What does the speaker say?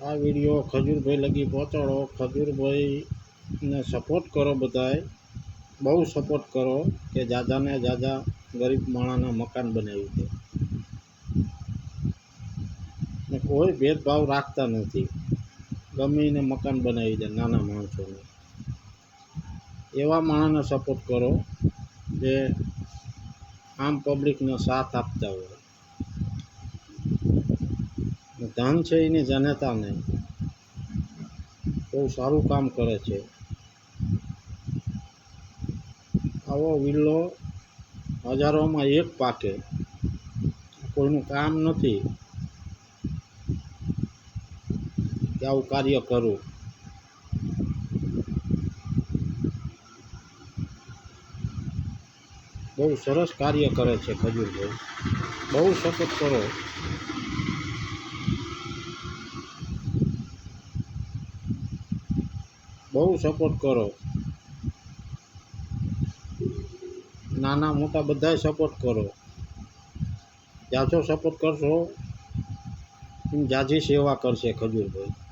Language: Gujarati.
આ વીડિયો ખજૂરભાઈ લગી પહોંચાડો. ખજૂરભાઈને સપોર્ટ કરો બધાએ. બહુ સપોર્ટ કરો કે જાજાને જાજા ગરીબ માણસના મકાન બનાવી દે ને કોઈ ભેદભાવ રાખતા નથી. ગમે એને મકાન બનાવી દે નાના માણસોને. એવા માણસને સપોર્ટ કરો જે આમ પબ્લિકનો સાથ આપતા હોય. ધન છે એની જનતા નહીં. બહુ સારું કામ કરે છે. આવો વિલ્લો હજારોમાં એક પાકે. કોઈનું કામ નથી. કે આવું કાર્ય કરું. બહુ સરસ કાર્ય કરે છે ખજૂરભાઈ. બહુ સપોર્ટ કરો. બહુ સપોર્ટ કરો. નાના મોટા બધાય સપોર્ટ કરો. જાજો સપોર્ટ કરશો, એમ જાજી સેવા કરશે ખજૂરભાઈ.